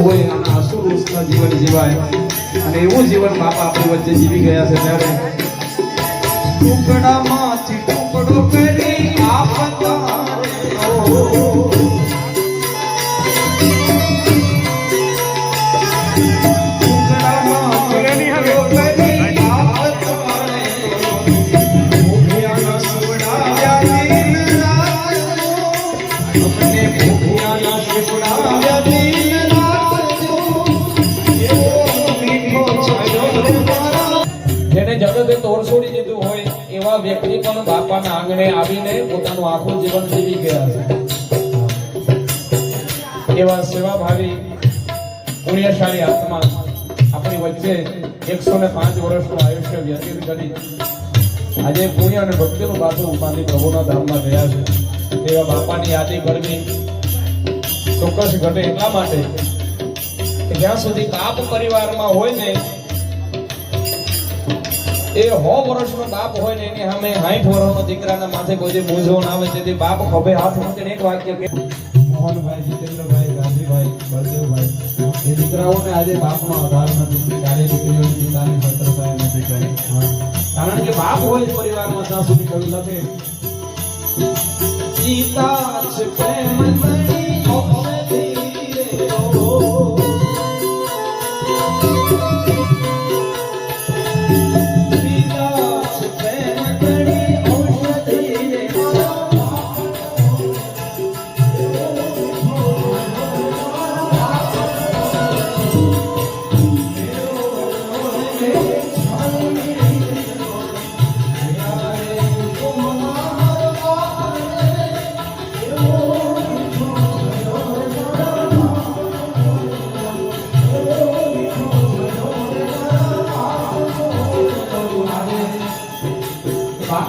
આંસુ હોય અને અસુર રૂસના જીવન જીવાય. અને એવું જીવન બાપા આપણી વચ્ચે જીવી ગયા છે ત્યારે. ટુકડામાંથી ટુકડો કરી આપતા બાપાના આંગણે આવીને પોતાનું આખું જીવન જીવી ગયા છે. એવા સેવાભાવી, પુણ્યશાળી આત્મા આપણી વચ્ચે એકસો ને પાંચ વર્ષનું આયુષ્ય વ્યતીત કરી આજે પુણ્ય અને ભક્તિનું પાછું ઉપાધિ પ્રભુના ધામમાં ગયા છે. તેવા બાપાની યાદી કરવી ચોક્કસ ઘટે એટલા માટે જ્યાં સુધી કાપ પરિવારમાં હોય ને એ સો વર્ષનો બાપ હોય ને એની સામે સાઠ વર્ષનો દીકરાના માથે કોઈ દી મૂંઝવણ આવે, તેથી બાપ ખભે હાથ મૂકીને એક વાક્ય કે મોહનભાઈ, જીતેન્દ્રભાઈ, ગાંધીભાઈ, બળદેવભાઈ, એ દીકરાઓને આજે બાપનો આધાર નથી ત્યારે દીકરીઓની પિતાની સત્રતા નથી કરી. કારણ કે બાપ હોય જ પરિવારમાં ત્યાં સુધી કવિ લખે? પિતા છે પ્રેમ તણી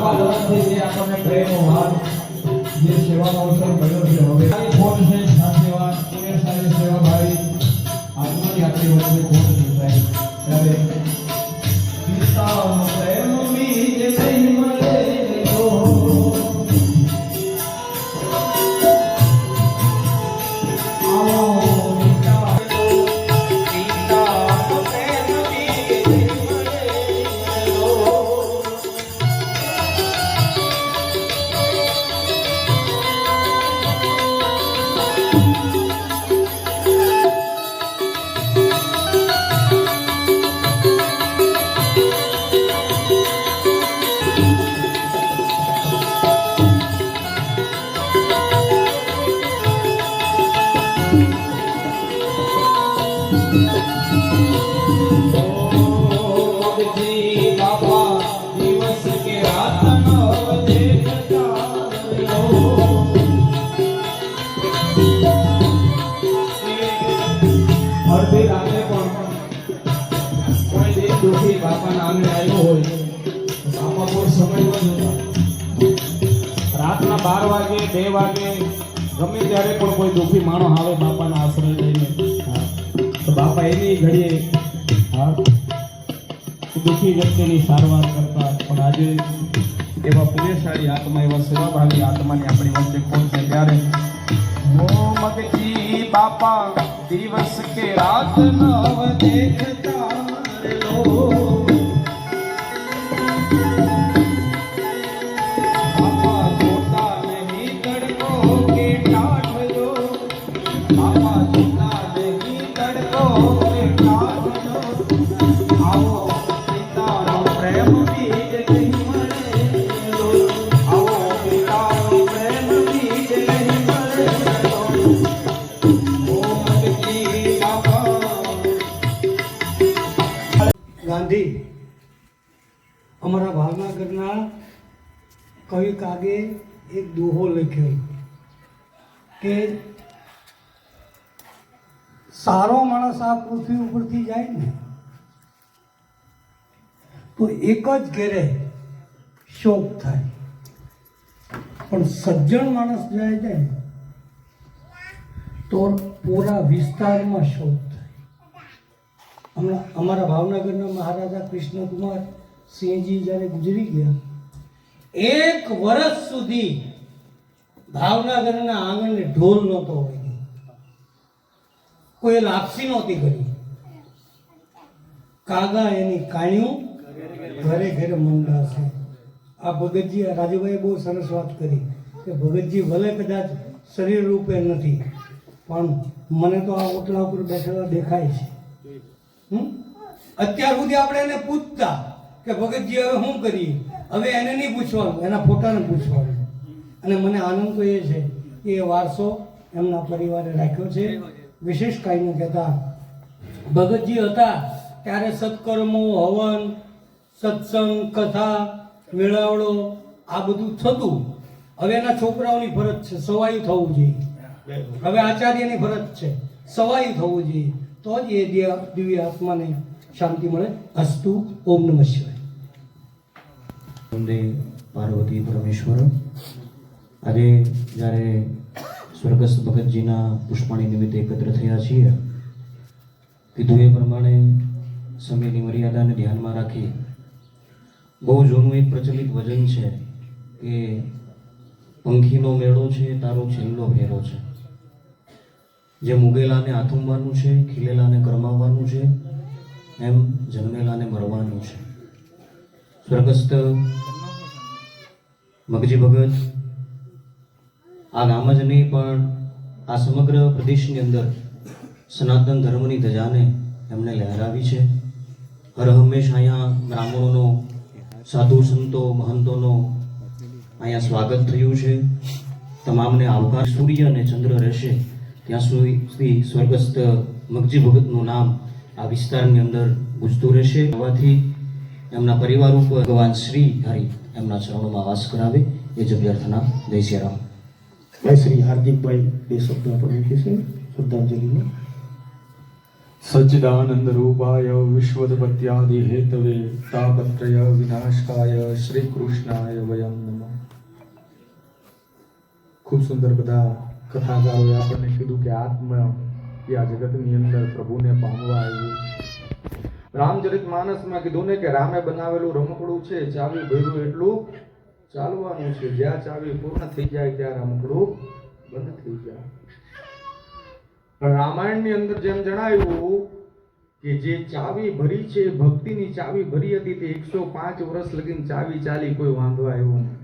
બાપા તરફથી જે આપણને પ્રેમ ભાવ જે સેવાનો અવસર મળ્યો છે હવે છે આ સેવા સેવા વચ્ચે ખોટ છે સાહેબ ત્યારે બે વાગે ગમે ત્યારે પણ કોઈ દુઃખી માણસ આવે બાપાના આશ્રય લઈને. તો બાપા એની ઘડીએ દુઃખી વ્યક્તિની સારવાર કરતા. પણ આજે એવા પુણ્યશાળી આત્મા, એવા સેવાભાવી આત્માની આપણી વચ્ચે ખોટ ત્યારે ઓ મગજી બાપા દિવસ કે રાત નવ દેખતા. સારો માણસ આ પૃથ્વી ઉપરથી જાય ને, તો એક જ ઘેરે શોક થાય. પણ સજ્જન માણસ જાય ને, તો પૂરા વિસ્તારમાં શોક થાય. હમણાં અમારા ભાવનગરના મહારાજા કૃષ્ણકુમાર સિંહજી જ્યારે ગુજરી ગયા, એક વર્ષ સુધી ભાવનગરના આંગણને ઢોલ નહોતો વાગ્યો કોઈ લાપસી નહોતી કરી. કાગા એની કાણ્યું ઘરે ઘરે મંડાશે. આ ભગતજી રાજુભાઈએ બહુ સરસ વાત કરી કે ભગતજી ભલે કદાચ શરીર રૂપે નથી, પણ મને તો આ ઓટલા ઉપર બેઠેલા દેખાય છે? અત્યાર સુધી આપણે એને પૂછતા કે ભગતજી, હવે શું કરીએ? હવે એને નહીં પૂછવાનું, એના ફોટાને પૂછવાનું. અને મને આનંદ તો એ છે કે એ વારસો એમના પરિવારે રાખ્યો છે. વિશેષ ન કહેતા. ભગતજી હતા ત્યારે સત્કર્મો, હવન, સત્સંગ, કથા, મેળાવડો, આ બધું થતું. હવે એના છોકરાઓની ફરજ છે સવાયું થવું જોઈએ. હવે આચાર્યની ફરજ છે સવાયું થવું જોઈએ. તો જ એ દિવ્ય- દિવ્ય આત્માને શાંતિ મળે. અસ્તુ ઓમ નમઃ શિવાય. પાર્વતી પરમેશ્વર, આજે જ્યારે સ્વર્ગસ્થ ભગતજીના પુષ્પાણી નિમિત્તે એકત્ર થયા છીએ. કીધું એ પ્રમાણે સમયની મર્યાદાને ધ્યાનમાં રાખી બહુ જૂનું એક પ્રચલિત વજન છે કે પંખીનો મેળો છે, તારો છેલ્લો ફેરો છે. જે મુગેલાને આથુંબવાનું છે, ખીલેલાને કરમાવવાનું છે, એમ જન્મેલાને મરવાનું છે. સ્વર્ગસ્થ મગજી ભગત આ ગામ જ નહીં, પણ આ સમગ્ર પ્રદેશની અંદર સનાતન ધર્મની ધજાને એમણે લહેરાવી છે. હર હંમેશ અહીંયા બ્રાહ્મણોનો, સાધુ સંતો, મહંતોનો અહીંયા સ્વાગત થયું છે. તમામને આવકાર સૂર્ય અને ચંદ્ર રહેશે. ત્યાં સુધી શ્રી સ્વર્ગસ્થ મગજી ભગતનું નામ આ વિસ્તારની અંદર ગુજતું રહેશે. હોવાથી એમના પરિવાર ઉપર ભગવાન શ્રી હરિ એમના ચરણોમાં વાસ કરાવે. એ જ અભ્યર્થના જય શ્રી રામ. ભાઈ શ્રી હાર્દિકભાઈ બે શબ્દ આપણે મૂકીએ છીએ શ્રદ્ધાંજલિમાં સચ્ચિદાનંદ રૂપાય વિશ્વદપત્યાદિ હેતવે તાપત્રય વિનાશકાય શ્રી કૃષ્ણાય વયમ નમઃ ખૂબ સુંદર બધા કથાકારોએ આપણને કીધું કે આત્મ એ આ જગતની અંદર પ્રભુને પામવા આવ્યું રામચરિત માનસમાં કીધું ને કે રામે બનાવેલું રમકડું છે ચાવી ભર્યું એટલું ચાલવાનું છે. જ્યાં ચાવી પૂર્ણ થઈ જાય ત્યાં રમકડું બંધ થઈ જાય. પણ રામાયણની અંદર જેમ જણાવ્યું કે જે ચાવી ભરી છે, ભક્તિની ચાવી ભરી હતી, તે એકસો પાંચ વર્ષ લગીન ચાવી ચાલી, કોઈ વાંધો આવ્યો નહીં.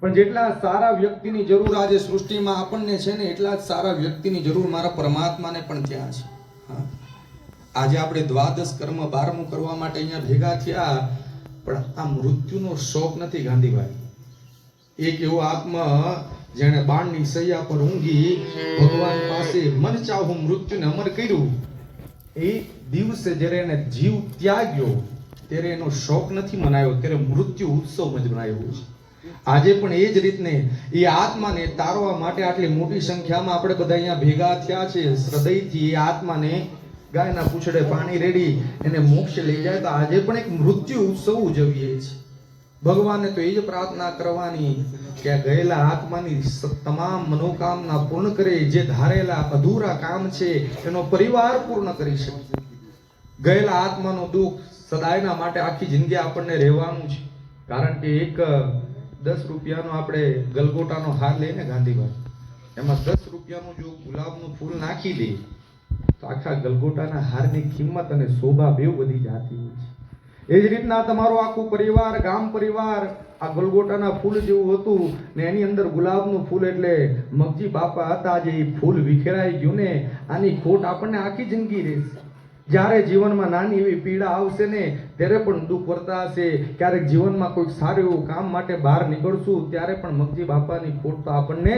પણ જેટલા સારા વ્યક્તિની જરૂર આજે સૃષ્ટિમાં આપણને છે ને, એટલા જ સારા વ્યક્તિની જરૂર મારા પરમાત્માને પણ ત્યાં છે. આજે આપણે દ્વાદશ કર્મ બારમું કરવા માટે અહીંયા ભેગા થયા, પણ આ મૃત્યુનો શોખ નથી ગાંધીભાઈ. એક એવો આત્મા જેણે બાણની સૈયા પર ઊંઘી ભગવાન પાસે મન ચાહું મૃત્યુને અમર કર્યું. એ દિવસે જ્યારે એને જીવ ત્યાગ્યો, ત્યારે એનો શોક નથી મનાયો, ત્યારે મૃત્યુ ઉત્સવ જ મનાયો છે. આજે પણ એ જ રીતને એ આત્માને તારવા માટે આટલી મોટી સંખ્યામાં આપણે બધા અહીંયા ભેગા થયા છે. હૃદયથી એ આત્માને ગાયના પૂછડે પાણી રેડી, એને મોક્ષ લઈ જાય. તો આજે પણ એક મૃત્યુ ઉત્સવ ઉજવીએ છીએ. ભગવાનને તો એ જ પ્રાર્થના કરવાની કે ગયેલા આત્માની તમામ મનોકામના પૂર્ણ કરે, જે ધારેલા અધૂરા કામ છે, એનો પરિવાર પૂર્ણ કરી શકે. ગયેલા આત્માનો દુઃખ સદાયના માટે આખી જિંદગી આપણને રહેવાનું છે. કારણ કે એક દસ રૂપિયાનો આપણે ગલગોટાનો હાર લઈને ગાંધીભાઈ, એમાં દસ રૂપિયાનું જો ગુલાબનું ફૂલ નાખી દે, તો આખા ગલગોટાના હારની કિંમત અને શોભા બેવ વધી જતી હોય છે. એ જ રીતના તમારો આખું પરિવાર, ગામ પરિવાર, આ ગલગોટાના ફૂલ જેવું હતું ને એની અંદર ગુલાબનું ફૂલ એટલે મગજી બાપા હતા જે ફૂલ વિખેરાઈ ગયું ને, આની ખોટ આપણને આખી જિંદગી રહેશે. જ્યારે જીવનમાં નાની એવી પીડા આવશે ને, ત્યારે પણ દુઃખ વર્તાશે ક્યારેક જીવનમાં કોઈક સારું એવું કામ માટે બહાર નીકળશું, ત્યારે પણ મગજી બાપાની ખોટ તો આપણને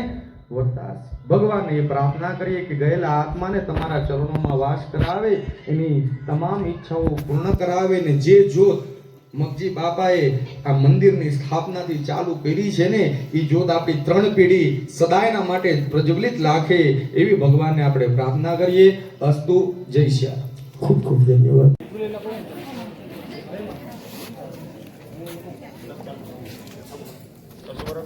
વર્તાશે ભગવાનને પ્રાર્થના કરીએ કે ગયેલા આત્માને તમારા ચરણોમાં વાસ કરાવે, એની તમામ ઈચ્છાઓ પૂર્ણ કરાવે ને જે જોત મગજી બાપાએ આ મંદિરની સ્થાપનાથી ચાલુ કરી છે ને એ જોત આપણી ત્રણ પેઢી સદાયના માટે પ્રજ્વલિત લાખે એવી ભગવાનને આપણે પ્રાર્થના કરીએ. અસ્તુ, જય શ્યા ખૂબ ખૂબ ધન્યવાદ. Thank you.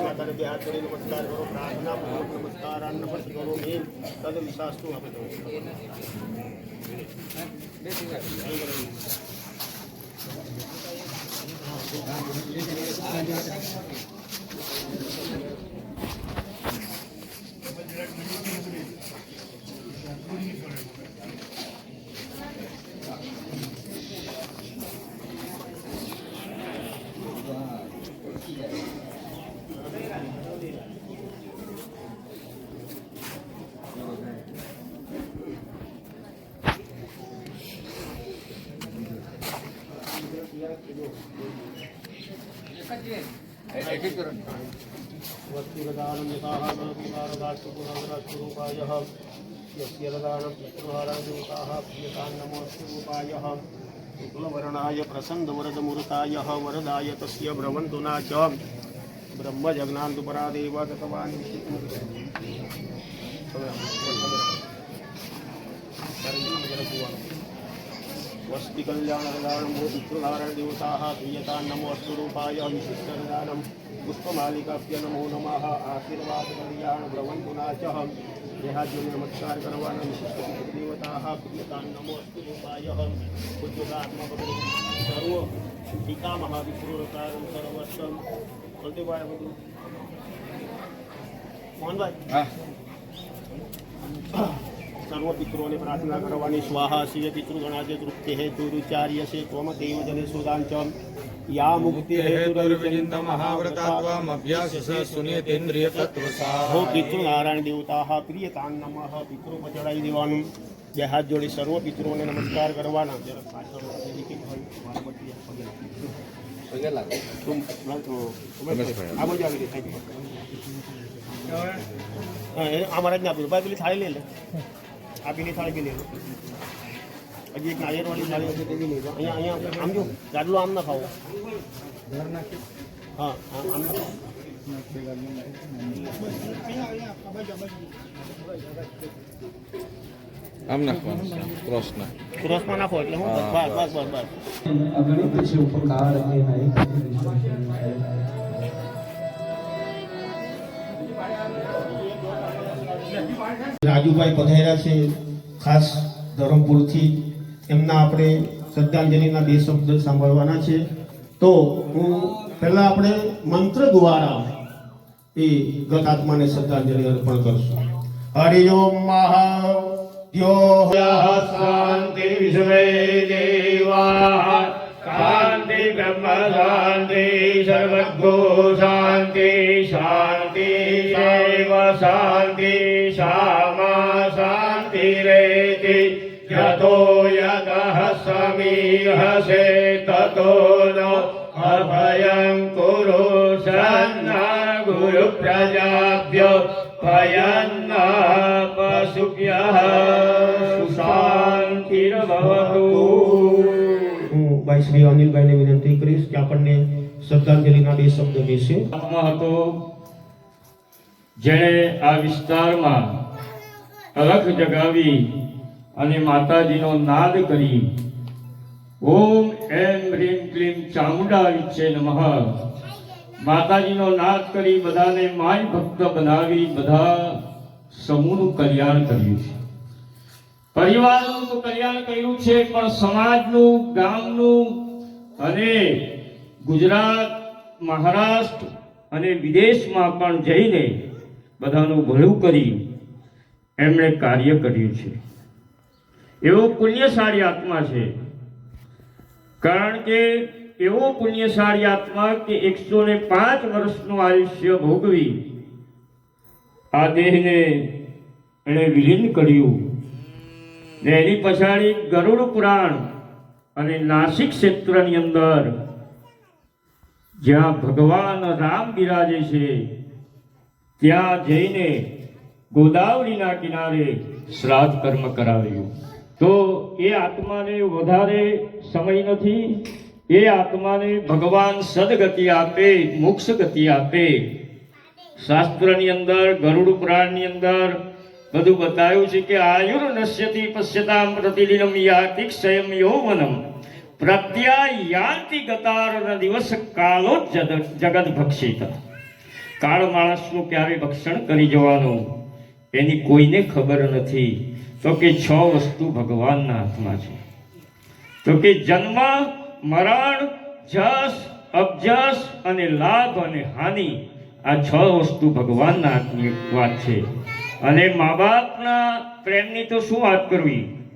માતાને બે હાથ જોડી નમસ્કાર કરો પ્રાર્થના પૂર્વક यदानपुत्रहारादूताः प्रियतान्नमोऽस्तुरूपायः शुक्लवर्णाय प्रसन्नवरदमूर्ताय वरदाय तस्य भ्रवन्तु न च ब्रह्मजग्नान्तुपरादेव गतवान् स्वस्ति कल्याणदानं भूतुधारणदेवताः प्रियतान्नमोऽस्तुरूपाय विशिष्टदानं पुष्पमालिकाभ्य नमो नमः आशीर्वादकल्याणभ्रवन्तु नाचः દેહાજ્યો નમસ્કાર કરવાના વિશિષ્ટ દેવતા પ્રિયતા નમો અસ્તુ રૂપાય પૂજ્યતાત્મા સર્વ ટીકા મહાવિષ્ણુરકારમ સર્વસ્વમ કલ્તિભાઈ બધું મોહનભાઈ સર્વ પિતૃઓને પ્રાર્થના કરવાની સ્વાહા શિવ પિતૃગણાજે તૃપ્તિ હે રુચાર્ય છે ત્વમ દેવ જને સુદાંચ યા મુક્તિ હેતુ મહાવ્રતાત્વામભ્યાસ સુનિયતેન્દ્રિય હો પિતૃ નારાયણ દેવતા પ્રિયતાન નમઃ પિતૃ પર ચડાવી દેવાનું બે હાથ જોડી સર્વ પિતૃઓને નમસ્કાર કરવાના જરા પાછળ એક એક હોય, મારા બધી પગે લાગે. તું- તું- આ બાજુ આવી રે, સાઈડ પર. હા, એ આ મહારાજને આપ્યું ભાઈ પેલી થાળી લઈ લે આ પેલી થાળી બી લઈ લો હજી એક નાળિયેરવાળી થાળી હશે તે બી લઈ લો અહીંયા અહીંયા આમ જો ગાડલો આમ ના ખાવો હા હા, આમ ના ખાવો આમ નાખવાનું ક્રોસના ક્રોસમાં નાખો એટલે હું બસ બસ બસ બસ. અગણિત છે ઉપકાર એના એક રાજુભાઈ પધાર્યા છે ખાસ ધરમપુરથી એમના આપણે શ્રદ્ધાંજલિના બે શબ્દ સાંભળવાના છે. તો હું પહેલા આપણે મંત્ર દ્વારા એ ગત આત્માને શ્રદ્ધાંજલિ અર્પણ કરશું. હરિ ઓમ મહાદ્યો શાંતિ વિશ્વે દેવા શાંતિ બ્રહ્મ શાંતિ સર્વગો શાંતિ. શાંતિ શૈવ શાંતિ. શામા શાંતિ રેતિ. યતો યતઃ સમીહસે તતો નો અભયં કુરુ સન્ના ગુરુ પ્રજાભ્ય ભયન્ના પશુભ્ય સુશાંતિર્ભવતુ હું ભાઈ શ્રી અનિલભાઈને વિનંતી કરીશ કે આપણને શ્રદ્ધાંજલિના બે શબ્દ કહેશે આત્મા હતો જેણે આ વિસ્તારમાં અલખ જગાવી અને માતાજીનો નાદ કરી ઓમ એમ રીમ ક્લીમ ચામુંડા વિચ્છે નમઃ. માતાજીનો નાદ કરી બધાને માય ભક્ત બનાવી બધા સમૂહનું કલ્યાણ કર્યું છે. પરિવારનું તો કલ્યાણ કર્યું છે, પણ સમાજનું, ગામનું અને ગુજરાત, મહારાષ્ટ્ર અને વિદેશમાં પણ જઈને બધાનું ભલું કરી એમણે કાર્ય કર્યું છે. એવો પુણ્યશાળી આત્મા છે. કારણ કે એવો પુણ્યશાળી આત્મા કે એકસો ને પાંચ વર્ષનું આયુષ્ય ભોગવી આ દેહને એણે વિલીન કર્યું. ને એની પછાડી ગરુડ પુરાણ અને નાસિક ક્ષેત્રની અંદર જ્યાં ભગવાન રામ બિરાજે છે, ત્યાં જઈને ગોદાવરીના કિનારે શ્રાદ્ધ કર્મ કરાવ્યું. તો એ આત્માને વધારે સમય નથી, એ આત્માને ભગવાન સદગતિ આપે મોક્ષ ગતિ આપે. શાસ્ત્રની અંદર, ગરુડ પુરાણની અંદર બધું બતાવ્યું છે કે આયુર નશ્યતિ પશ્યતામ પ્રતિદિનમ યાતિ ક્ષયમ યૌવનમ. પ્રત્યાયાતિ ગતારના દિવસ કાલો જગત ભક્ષિત કાળ માણસનું ક્યારે ભક્ષણ કરી જવાનું? એની કોઈને ખબર નથી. તો કે છ વસ્તુ ભગવાનના હાથમાં છે. તો કે જન્મ, મરણ, જસ, અબજસ અને લાભ અને હાનિ આ છ વસ્તુ ભગવાનના હાથની વાત છે. અને મા બાપના પ્રેમની તો શું વાત કરવી?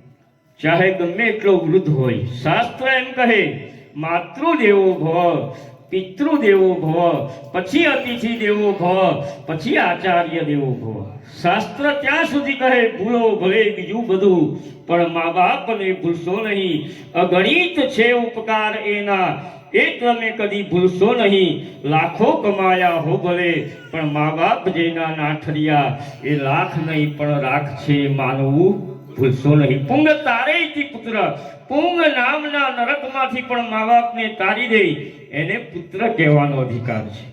ચાહે ગમે એટલો વૃદ્ધ હોય. શાસ્ત્ર એમ કહે, માતૃદેવો ભવ પિતૃદેવો ભવ, પછી અતિથિ દેવો ભવ, પછી આચાર્ય દેવો ભવ. શાસ્ત્ર ત્યાં સુધી કહે, ભૂલો ભલે બીજું બધું, પણ મા બાપને ભૂલશો નહીં. અગણિત છે ઉપકાર એના. એ તમે કદી ભૂલશો નહીં. લાખો કમાયા હો ભલે, પણ મા બાપ જેના નાઠરિયા એ લાખ નહીં, પણ રાખ છે માનવું. ભૂલશો નહીં. પુંગ તારે પુત્ર પુંગ નામના નરકમાંથી પણ મા બાપને તારી દે. એને પુત્ર કહેવાનો અધિકાર છે.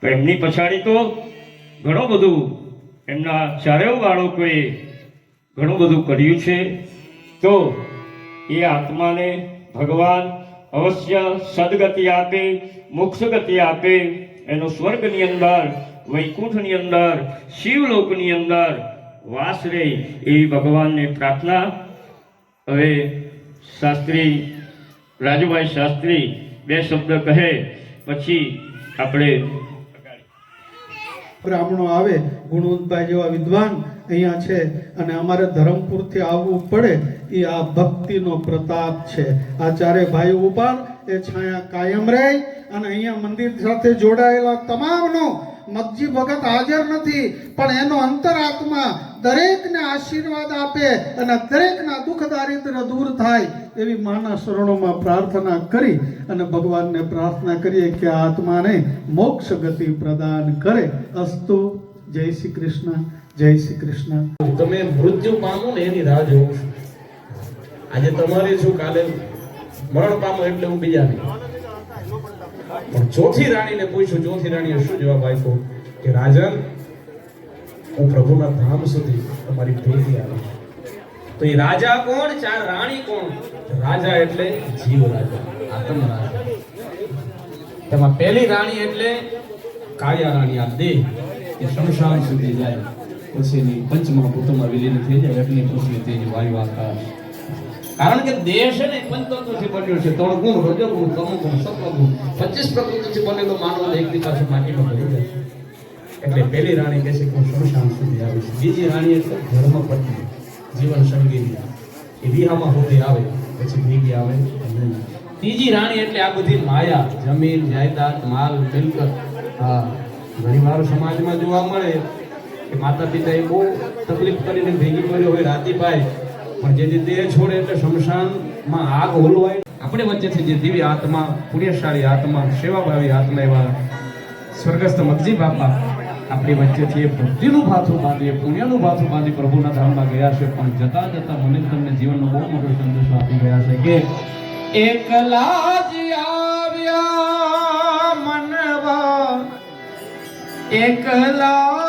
તો એમની પછાડી તો ઘણું બધું એમના ચારેય બાળકોએ ઘણું બધું કર્યું છે. તો એ આત્માને ભગવાન અવશ્ય સદગતિ આપે મોક્ષ ગતિ આપે. એનો સ્વર્ગની અંદર, વૈકુંઠની અંદર, શિવલોકની અંદર વાસ રહે એવી ભગવાનને પ્રાર્થના. હવે શાસ્ત્રી, રાજુભાઈ શાસ્ત્રી, બે શબ્દ કહે, પછી આપણે બ્રાહ્મણો આવે, ગુણવંતભાઈ જેવા વિદ્વાન અહીંયા છે અને અમારે ધરમપુરથી આવવું પડે, એ આ ભક્તિનો પ્રતાપ છે. આ ચારે ભાઈ ઉપર એ છાયા કાયમ રહે અને અહીંયા મંદિર સાથે જોડાયેલા તમામનો મગજી ભગત હાજર નથી, પણ એનો અંતરાત્મા દરેકને આશીર્વાદ આપે અને દરેકના દુઃખ દારિદ્ર દૂર થાય એવી માના શરણોમાં પ્રાર્થના કરી અને ભગવાનને પ્રાર્થના કરીએ કે આત્માને મોક્ષ ગતિ પ્રદાન કરે. અસ્તુ, જય શ્રી કૃષ્ણ, જય શ્રી કૃષ્ણ. તમે મૃત્યુ પામો ને એની રાહ જોવો. આજે તમારે શું કાલે મરણ પામો એટલે હું બીજાની પણ ચોથી રાણીને પૂછ્યું, ચોથી રાણીએ શું જવાબ આપ્યો? કે રાજન, હું પ્રભુના ધામ સુધી તમારી ભેગી આવી તો એ રાજા કોણ, ચાર રાણી કોણ? રાજા એટલે જીવ રાજા, આત્મ રાજા. તેમાં પહેલી રાણી એટલે કાયા રાણી, આ દેહ, એ શમશાન સુધી જાય. પછી એની પંચમહાભૂતોમાં વિલીન થઈ જાય, એટલે પૃથ્વી તેજ વાયુ આકાશ. કારણ કે દેશ છે ને પંચતત્વથી બન્યો છે. ત્રણ ગુણ, રજોગુણ, તમોગુણ, સત્વગુણ. પચીસ પ્રકૃતિથી બનેલો માનવ એક દી પાછું માટીમાં ભરી જાય એટલે પહેલી રાણી કહે છે કે હું સ્મશાન સુધી આવીશ. બીજી રાણી એટલે ધર્મ પત્ની જીવન સંગીની. એ વિહામાં હોતી આવે, પછી ભેગી આવે ત્રીજી રાણી એટલે આ બધી માયા, જમીન, જાયદાદ, માલ, મિલકત હા ઘણીવાર સમાજમાં જોવા મળે કે માતા પિતાએ બહુ તકલીફ કરીને ભેગી કર્યો હોય રાતીભાઈ જેથી દેહ છોડે જે દિવ્ય આત્મા, પુણ્યશાળી આત્મા, સેવાભાવી આત્મા એવા સ્વર્ગસ્થ મગજી બાપા આપણી વચ્ચેથી એ ભક્તિનું ભાથું બાંધી પુણ્યનું ભાથું બાંધી પ્રભુના ધામમાં ગયા છે, પણ જતા જતા મને તમને જીવનનો બહુ મોટો સંદેશો આપી ગયા છે કે એકલા જ આવ્યા મનવા, એકલા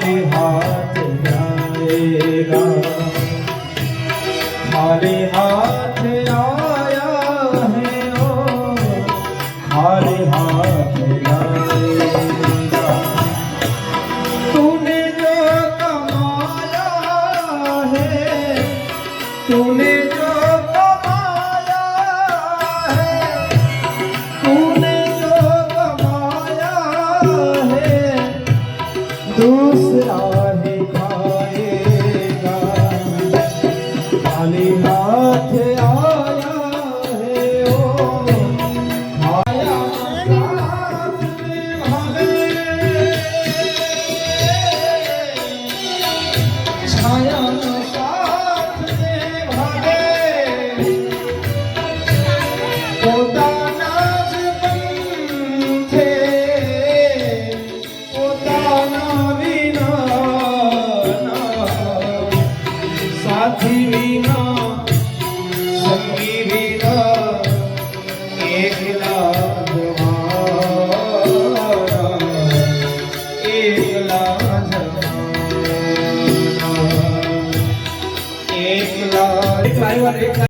तुम्हारे हाथ जाएगा तुम्हारे हाथ